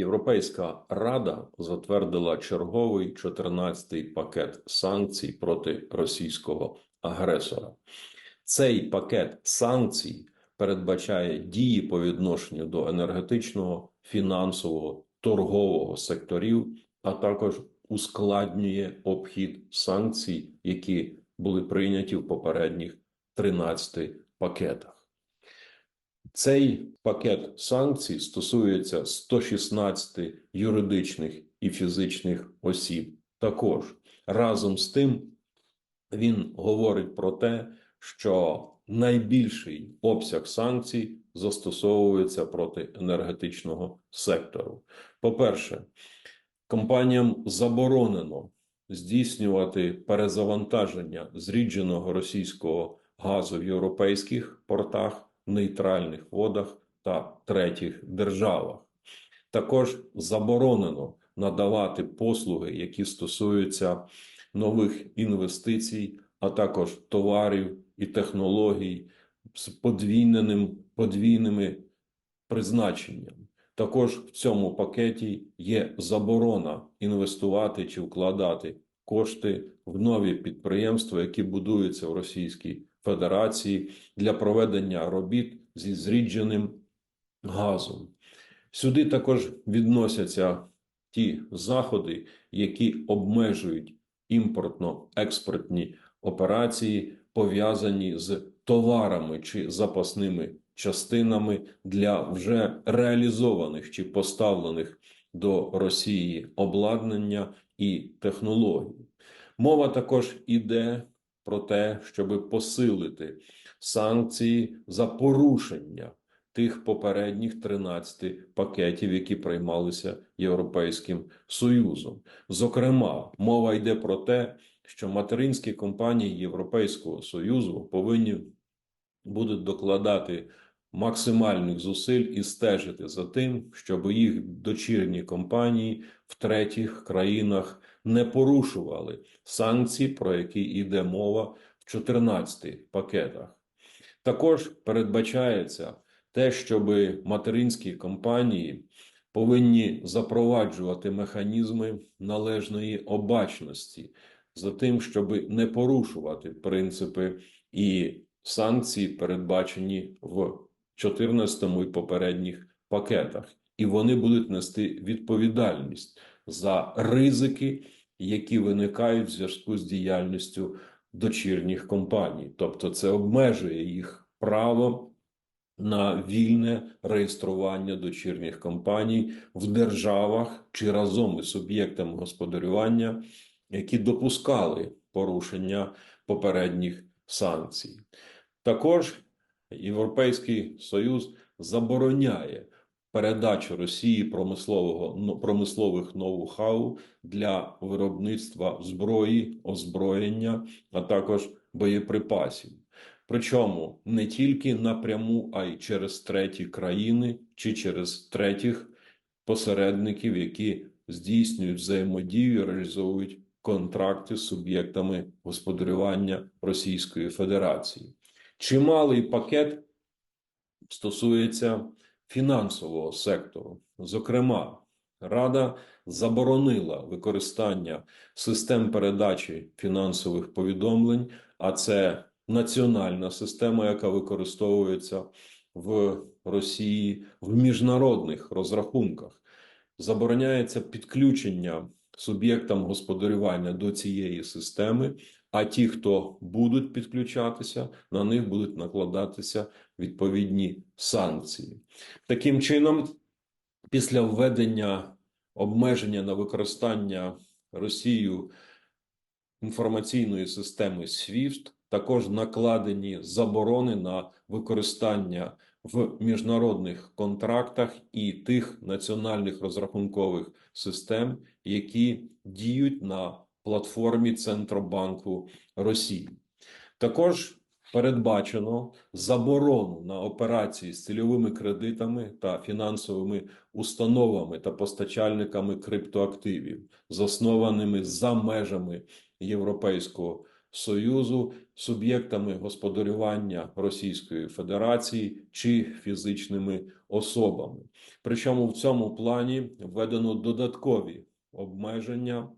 Європейська рада затвердила черговий 14-й пакет санкцій проти російського агресора. Цей пакет санкцій передбачає дії по відношенню до енергетичного, фінансового, торгового секторів, а також ускладнює обхід санкцій, які були прийняті в попередніх 13 пакетах. Цей пакет санкцій стосується 116 юридичних і фізичних осіб. Також разом з тим він говорить про те, що найбільший обсяг санкцій застосовується проти енергетичного сектору. По-перше, компаніям заборонено здійснювати перезавантаження зрідженого російського газу в європейських портах нейтральних водах та третіх державах. Також заборонено надавати послуги, які стосуються нових інвестицій, а також товарів і технологій з подвійненим подвійними призначенням. Також в цьому пакеті є заборона інвестувати чи вкладати кошти в нові підприємства, які будуються в Російській Федерації для проведення робіт зі зрідженим газом. Сюди також відносяться ті заходи, які обмежують імпортно-експортні операції, пов'язані з товарами чи запасними частинами для вже реалізованих чи поставлених до Росії обладнання і технологій. Мова також іде про те, щоб посилити санкції за порушення тих попередніх 13 пакетів, які приймалися Європейським Союзом. Зокрема, мова йде про те, що материнські компанії Європейського Союзу повинні будуть докладати максимальних зусиль і стежити за тим, щоб їх дочірні компанії в третіх країнах не порушували санкції, про які йде мова в 14 пакетах. Також передбачається те, щоб материнські компанії повинні запроваджувати механізми належної обачності за тим, щоб не порушувати принципи і санкції, передбачені в 14 і попередніх пакетах, і вони будуть нести відповідальність за ризики, які виникають в зв'язку з діяльністю дочірніх компаній, тобто це обмежує їх право на вільне реєстрування дочірніх компаній в державах чи разом із суб'єктами господарювання, які допускали порушення попередніх санкцій. Також Європейський Союз забороняє передачу Росії промислового ну, промислових ноу-хау для виробництва зброї, озброєння, а також боєприпасів. Причому не тільки напряму, а й через треті країни чи через третіх посередників, які здійснюють взаємодію, реалізовують контракти з суб'єктами господарювання Російської Федерації. Чималий пакет стосується фінансового сектору. Зокрема, Рада заборонила використання систем передачі фінансових повідомлень, а це національна система, яка використовується в Росії в міжнародних розрахунках. Забороняється підключення суб'єктам господарювання до цієї системи. А ті, хто будуть підключатися, на них будуть накладатися відповідні санкції. Таким чином, після введення обмеження на використання Росією інформаційної системи SWIFT, також накладені заборони на використання в міжнародних контрактах і тих національних розрахункових систем, які діють на платформі Центробанку Росії. Також передбачено заборону на операції з цільовими кредитами та фінансовими установами та постачальниками криптоактивів, заснованими за межами Європейського Союзу суб'єктами господарювання Російської Федерації чи фізичними особами. Причому в цьому плані введено додаткові обмеження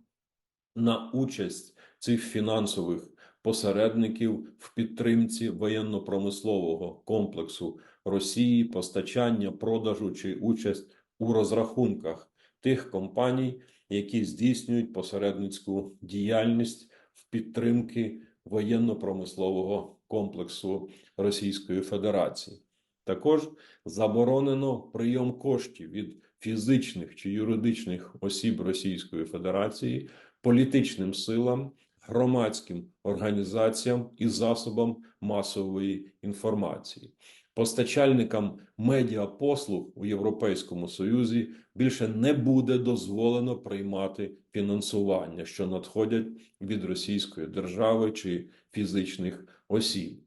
на участь цих фінансових посередників в підтримці воєнно-промислового комплексу Росії, постачання, продажу чи участь у розрахунках тих компаній, які здійснюють посередницьку діяльність в підтримки воєнно-промислового комплексу Російської Федерації. Також заборонено прийом коштів від фізичних чи юридичних осіб Російської Федерації політичним силам, громадським організаціям і засобам масової інформації. Постачальникам медіапослуг у Європейському Союзі більше не буде дозволено приймати фінансування, що надходять від Російської держави чи фізичних осіб.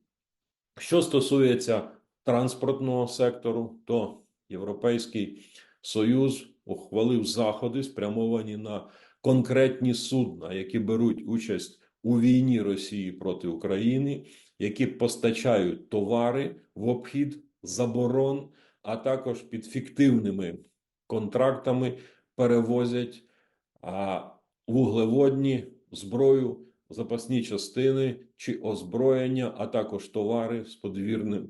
Що стосується транспортного сектору, то Європейський Союз ухвалив заходи, спрямовані на конкретні судна, які беруть участь у війні Росії проти України, які постачають товари в обхід заборон, а також під фіктивними контрактами перевозять вуглеводні зброю, запасні частини чи озброєння, а також товари з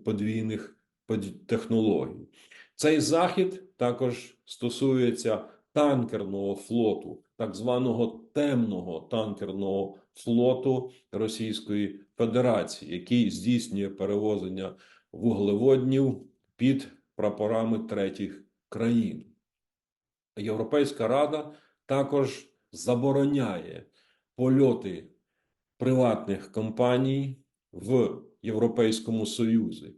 подвійних технологій. Цей захід також стосується танкерного флоту, так званого темного танкерного флоту Російської Федерації, який здійснює перевозення вуглеводнів під прапорами третіх країн. Європейська Рада також забороняє польоти приватних компаній в Європейському Союзі.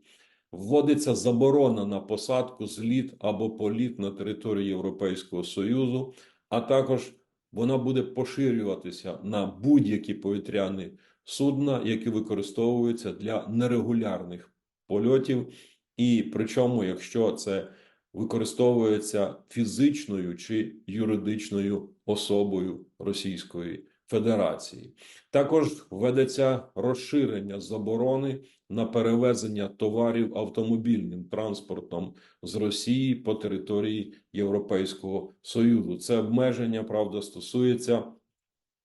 Вводиться заборона на посадку, зліт або політ на території Європейського Союзу, а також вона буде поширюватися на будь-які повітряні судна, які використовуються для нерегулярних польотів, і причому, якщо це використовується фізичною чи юридичною особою Російської Федерації. Також введеться розширення заборони на перевезення товарів автомобільним транспортом з Росії по території Європейського Союзу. Це обмеження, правда, стосується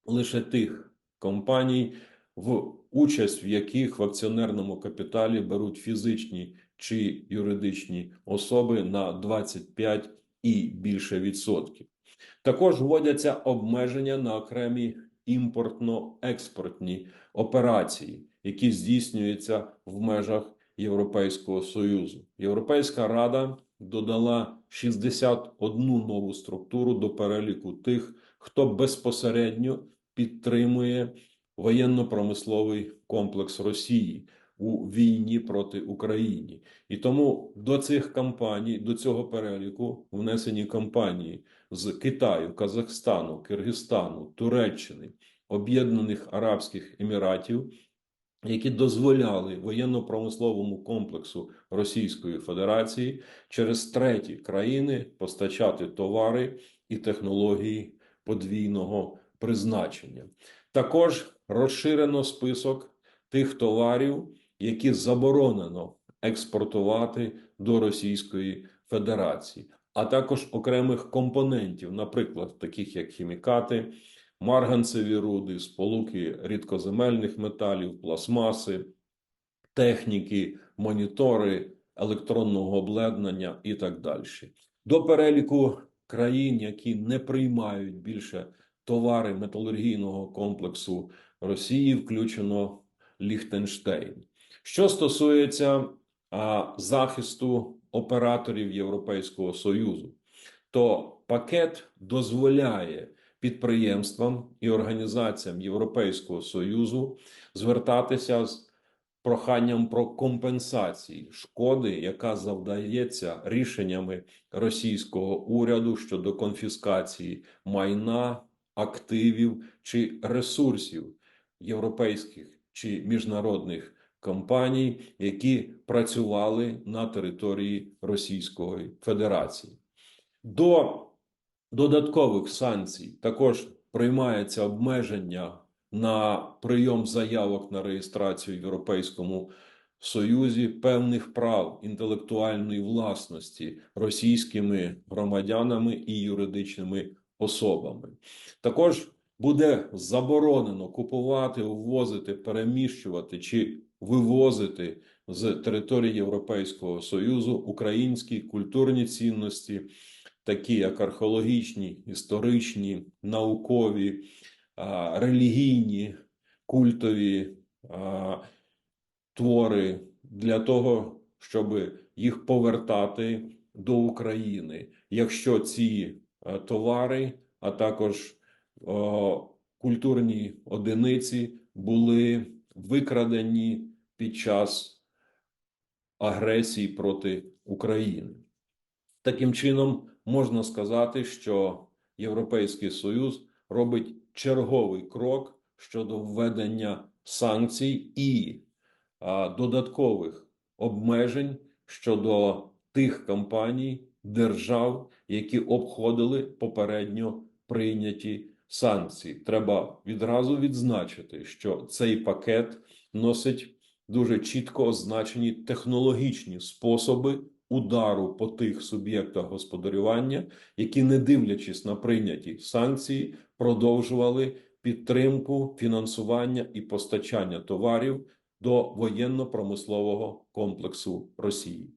лише тих компаній, в участь в яких в акціонерному капіталі беруть фізичні чи юридичні особи на 25 і більше відсотків. Також вводяться обмеження на окремі імпортно-експортні операції, які здійснюються в межах Європейського Союзу. Європейська Рада додала 61 нову структуру до переліку тих, хто безпосередньо підтримує воєнно-промисловий комплекс Росії у війні проти України. І тому до цих компаній, до цього переліку внесені компанії з Китаю, Казахстану, Киргизстану, Туреччини, Об'єднаних Арабських Еміратів, які дозволяли воєнно-промисловому комплексу Російської Федерації через треті країни постачати товари і технології подвійного призначення. Також розширено список тих товарів, які заборонено експортувати до Російської Федерації, а також окремих компонентів, наприклад, таких як хімікати, марганцеві руди, сполуки рідкоземельних металів, пластмаси, техніки, монітори, електронного обладнання і так далі. До переліку країн, які не приймають більше товари металургійного комплексу Росії, включено Ліхтенштейн. Що стосується а, захисту операторів Європейського Союзу, то пакет дозволяє підприємствам і організаціям Європейського Союзу звертатися з проханням про компенсації шкоди, яка завдається рішеннями російського уряду щодо конфіскації майна, активів чи ресурсів європейських чи міжнародних компаній, які працювали на території Російської Федерації. До додаткових санкцій також приймається обмеження на прийом заявок на реєстрацію в Європейському Союзі певних прав інтелектуальної власності російськими громадянами і юридичними особами. Також буде заборонено купувати, ввозити, переміщувати чи вивозити з території Європейського Союзу українські культурні цінності, такі як археологічні, історичні, наукові, релігійні, культові твори для того, щоб їх повертати до України, якщо ці товари, а також культурні одиниці були викрадені під час агресії проти України. Таким чином, можна сказати, що Європейський Союз робить черговий крок щодо введення санкцій і а, додаткових обмежень щодо тих компаній, держав, які обходили попередньо прийняті санкції. Треба відразу відзначити, що цей пакет носить дуже чітко означені технологічні способи удару по тих суб'єктах господарювання, які, не дивлячись на прийняті санкції, продовжували підтримку, фінансування і постачання товарів до воєнно-промислового комплексу Росії.